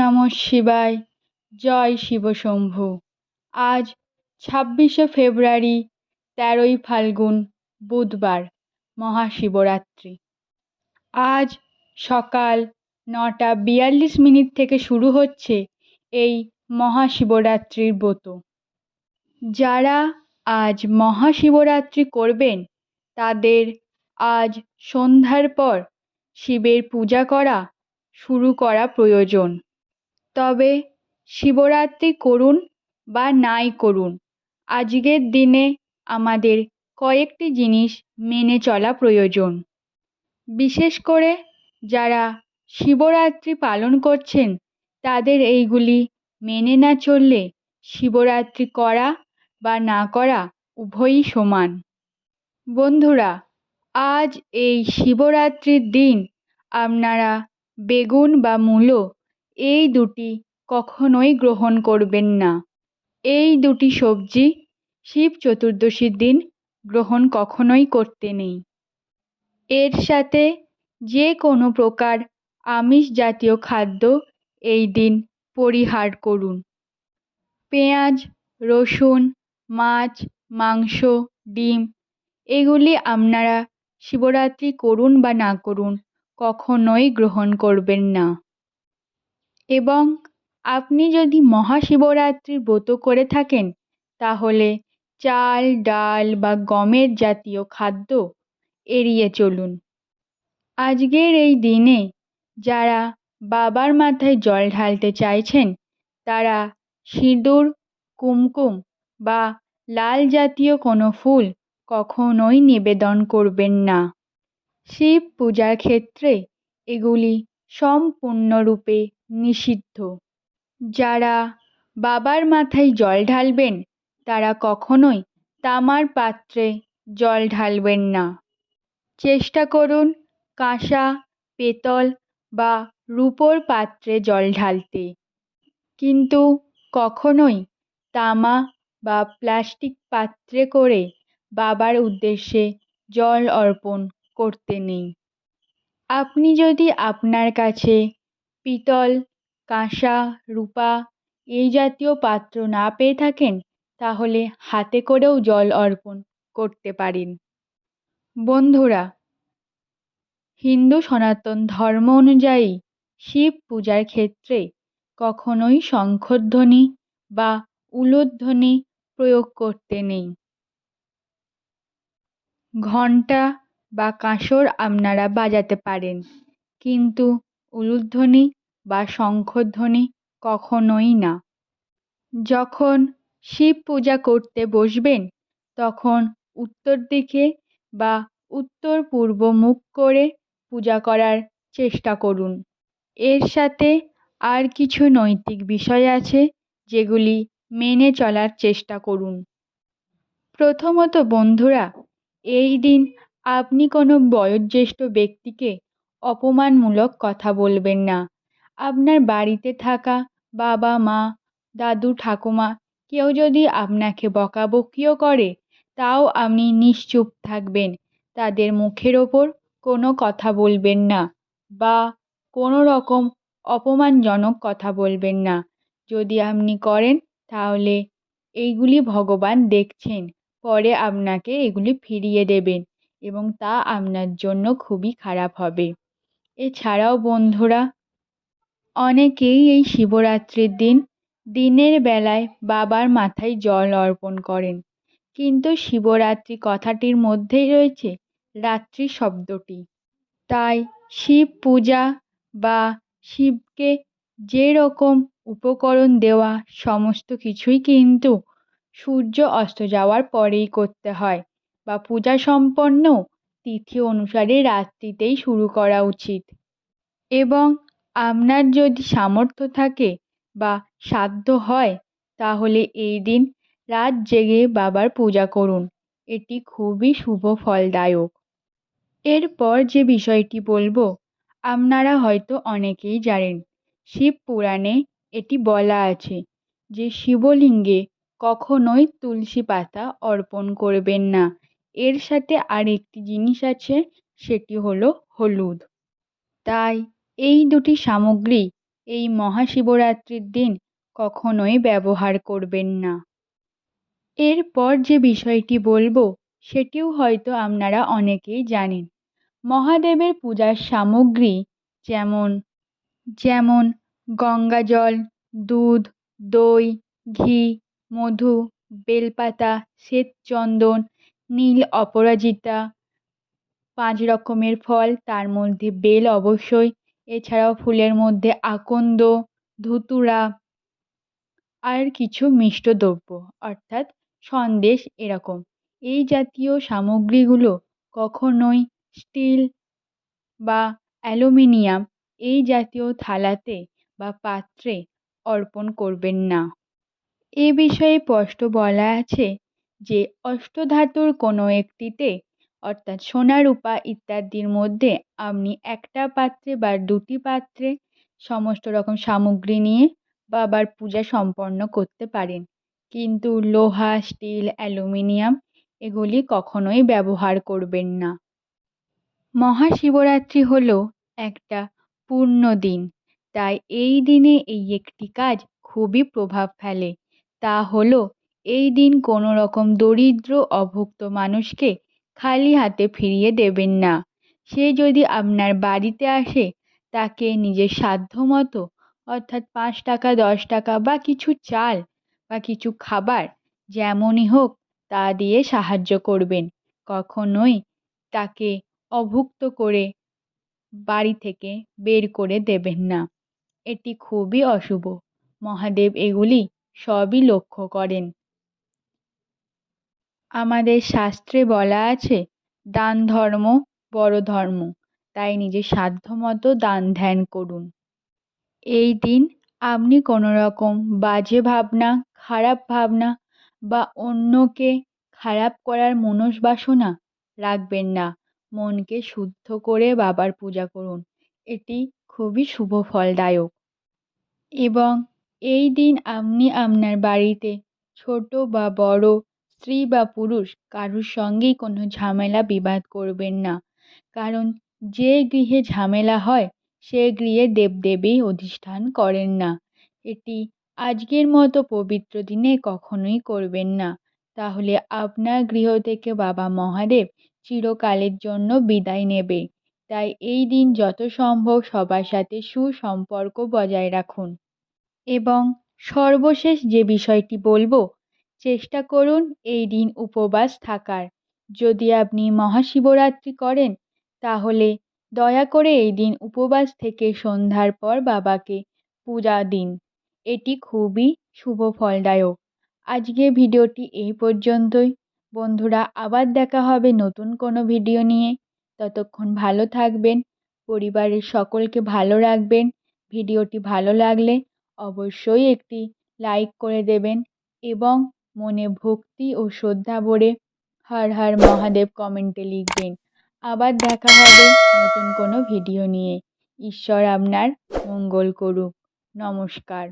নমঃ শিবায়। জয় শিবশম্ভু আজ ছাব্বিশে ফেব্রুয়ারি, তেরোই ফাল্গুন, বুধবার, মহাশিবরাত্রি। আজ সকাল নটা বিয়াল্লিশ মিনিট থেকে শুরু হচ্ছে এই মহাশিবরাত্রির ব্রত। যারা আজ মহাশিবরাত্রি করবেন, তাদের আজ সন্ধ্যার পর শিবের পূজা করা শুরু করা প্রয়োজন। তবে শিবরাত্রি করুন বা নাই করুন, আজকের দিনে আমাদের কয়েকটি জিনিস মেনে চলা প্রয়োজন। বিশেষ করে যারা শিবরাত্রি পালন করছেন, তাদের এইগুলি মেনে না চললে শিবরাত্রি করা বা না করা উভয়ই সমান। বন্ধুরা, আজ এই শিবরাত্রির দিন আপনারা বেগুন বা মূলো এই দুটি কখনোই গ্রহণ করবেন না। এই দুটি সবজি শিব চতুর্দশীর দিন গ্রহণ কখনোই করতে নেই। এর সাথে যে কোনো প্রকার আমিষ জাতীয় খাদ্য এই দিন পরিহার করুন। পেঁয়াজ, রসুন, মাছ, মাংস, ডিম এগুলি আপনারা শিবরাত্রি করুন বা না করুন কখনোই গ্রহণ করবেন না। এবং আপনি যদি মহাশিবরাত্রির ব্রত করে থাকেন, তাহলে চাল, ডাল বা গমের জাতীয় খাদ্য এড়িয়ে চলুন। আজকের এই দিনে যারা বাবার মাথায় জল ঢালতে চাইছেন, তারা সিঁদুর, কুমকুম বা লাল জাতীয় কোনো ফুল কখনোই নিবেদন করবেন না। শিব পূজার ক্ষেত্রে এগুলি সম্পূর্ণরূপে নিষিদ্ধ। যারা বাবার মাথায় জল ঢালবেন, তারা কখনোই তামার পাত্রে জল ঢালবেন না। চেষ্টা করুন কাঁসা, পেতল বা রূপোর পাত্রে জল ঢালতে। কিন্তু কখনোই তামা বা প্লাস্টিক পাত্রে করে বাবার উদ্দেশ্যে জল অর্পণ করতে নেই। আপনি যদি আপনার কাছে পিতল, কাঁসা, রূপা এই জাতীয় পাত্র না পেয়ে থাকেন, তাহলে হাতে করেও জল অর্পণ করতে পারেন। বন্ধুরা, হিন্দু সনাতন ধর্ম অনুযায়ী শিব পূজার ক্ষেত্রে কখনোই শঙ্খধ্বনি বা উলুধ্বনি প্রয়োগ করতে নেই। ঘণ্টা বা কাঁসর আপনারা বাজাতে পারেন, কিন্তু উলুধ্বনি বা শঙ্খধ্বনি কখনোই না। যখন শিব পূজা করতে বসবেন, তখন উত্তর দিকে বা উত্তর পূর্ব মুখ করে পূজা করার চেষ্টা করুন। এর সাথে আর কিছু নৈতিক বিষয় আছে যেগুলি মেনে চলার চেষ্টা করুন। প্রথমত বন্ধুরা, এই দিন আপনি কোনো বয়োজ্যেষ্ঠ ব্যক্তিকে অপমানমূলক কথা বলবেন না। আপনার বাড়িতে থাকা বাবা, মা, দাদু, ঠাকুমা কেউ যদি আপনাকে বকাবকিও করে, তাও আপনি নিশ্চুপ থাকবেন। তাদের মুখের ওপর কোনো কথা বলবেন না বা কোনো রকম অপমানজনক কথা বলবেন না। যদি আপনি করেন, তাহলে এইগুলি ভগবান দেখছেন। পরে আপনাকে এগুলি ফিরিয়ে দেবেন এবং তা আপনার জন্য খুবই খারাপ হবে। এছাড়াও বন্ধুরা, অনেকেই এই শিবরাত্রির দিন দিনের বেলায় বাবার মাথায় জল অর্পণ করেন। কিন্তু শিবরাত্রি কথাটির মধ্যেই রয়েছে রাত্রি শব্দটি। তাই শিব পূজা বা শিবকে যেরকম উপকরণ দেওয়া সমস্ত কিছুই কিন্তু সূর্য অস্ত যাওয়ার পরেই করতে হয় বা পূজা সম্পন্ন তিথি অনুসারে রাত্রিতেই শুরু করা উচিত। এবং আপনার যদি সামর্থ্য থাকে বা সাধ্য হয়, তাহলে এই দিন রাত জেগে বাবার পূজা করুন। এটি খুবই শুভ ফলদায়ক। এরপর যে বিষয়টি বলব, আপনারা হয়তো অনেকেই জানেন, শিব পুরাণে এটি বলা আছে যে শিবলিঙ্গে কখনোই তুলসী পাতা অর্পণ করবেন না। এর সাথে আরেকটি জিনিস আছে, সেটি হলো হলুদ। তাই এই দুটি সামগ্রী এই মহাশিবরাত্রির দিন কখনোই ব্যবহার করবেন না। এরপর যে বিষয়টি বলব, সেটিও হয়তো আপনারা অনেকেই জানেন। মহাদেবের পূজার সামগ্রী যেমন যেমন গঙ্গাজল, দুধ, দই, ঘি, মধু, বেলপাতা, শ্বেতচন্দন নীল অপরাজিতা, পাঁচ রকমের ফল, তার মধ্যে বেল অবশ্যই, এছাড়াও ফুলের মধ্যে আকন্দ, ধুতুরা, আর কিছু মিষ্ট দ্রব্য, অর্থাৎ সন্দেশ এরকম। এই জাতীয় সামগ্রীগুলো কখনোই স্টিল বা অ্যালুমিনিয়াম এই জাতীয় থালাতে বা পাত্রে অর্পণ করবেন না। এ বিষয়ে স্পষ্ট বলা আছে যে অষ্টধাতুর কোনো একটিতে, অর্থাৎ সোনা, রূপা ইত্যাদির মধ্যে আপনি একটা পাত্রে বা দুটি পাত্রে সমস্ত রকম সামগ্রী নিয়ে বাবার পূজা সম্পন্ন করতে পারেন। কিন্তু লোহা, স্টিল, অ্যালুমিনিয়াম এগুলি কখনোই ব্যবহার করবেন না। মহাশিবরাত্রি হল একটা পূর্ণ দিন। তাই এই দিনে এই একটি কাজ খুবই প্রভাব ফেলে। তা হলো এই দিন কোনো রকম দরিদ্র, অভুক্ত মানুষকে খালি হাতে ফিরিয়ে দেবেন না। সে যদি আপনার বাড়িতে আসে, তাকে নিজের সাধ্য মতো, অর্থাৎ পাঁচ টাকা, দশ টাকা বা কিছু চাল বা কিছু খাবার যেমনই হোক তা দিয়ে সাহায্য করবেন। কখনোই তাকে অভুক্ত করে বাড়ি থেকে বের করে দেবেন না। এটি খুবই অশুভ। মহাদেব এগুলি সবই লক্ষ্য করেন। আমাদের শাস্ত্রে বলা আছে, দান ধর্ম, বড় ধর্ম। তাই নিজের সাধ্যমতো দান ধ্যান করুন। এই দিন আপনি কোনো রকম বাজে ভাবনা, খারাপ ভাবনা বা অন্যকে খারাপ করার মনসবাসনা রাখবেন না। মনকে শুদ্ধ করে বাবার পূজা করুন। এটি খুবই শুভ ফলদায়ক। এবং এই দিন আপনি আপনার বাড়িতে ছোট বা বড় স্ত্রী বা পুরুষ কারুর সঙ্গেই কোনো ঝামেলা বিবাদ করবেন না। কারণ যে গৃহে ঝামেলা হয়, সে গৃহে দেবদেবী অধিষ্ঠান করেন না। এটি আজকের মতো পবিত্র দিনে কখনোই করবেন না। তাহলে আপনার গৃহ থেকে বাবা মহাদেব চিরকালের জন্য বিদায় নেবে। তাই এই দিন যত সম্ভব সবার সাথে সুসম্পর্ক বজায় রাখুন। এবং সর্বশেষ যে বিষয়টি বলব চেষ্টা করুন এই দিন উপবাস থাকার। যদি আপনি মহাশিবরাত্রি করেন, তাহলে দয়া করে এই দিন উপবাস থেকে সন্ধ্যার পর বাবাকে পূজা দিন। এটি খুবই শুভ ফলদায়ক আজকে ভিডিওটি এই পর্যন্তই। বন্ধুরা, আবার দেখা হবে নতুন কোনো ভিডিও নিয়ে। ততক্ষণ ভালো থাকবেন, পরিবারের সকলকে ভালো রাখবেন। ভিডিওটি ভালো লাগলে অবশ্যই একটি লাইক করে দেবেন এবং মনে ভক্তি ও শ্রদ্ধা ভরে হর হর মহাদেব কমেন্টে লিখবেন। আবার দেখা হবে নতুন কোনো ভিডিও নিয়ে। ঈশ্বর আপনার মঙ্গল করুক। নমস্কার।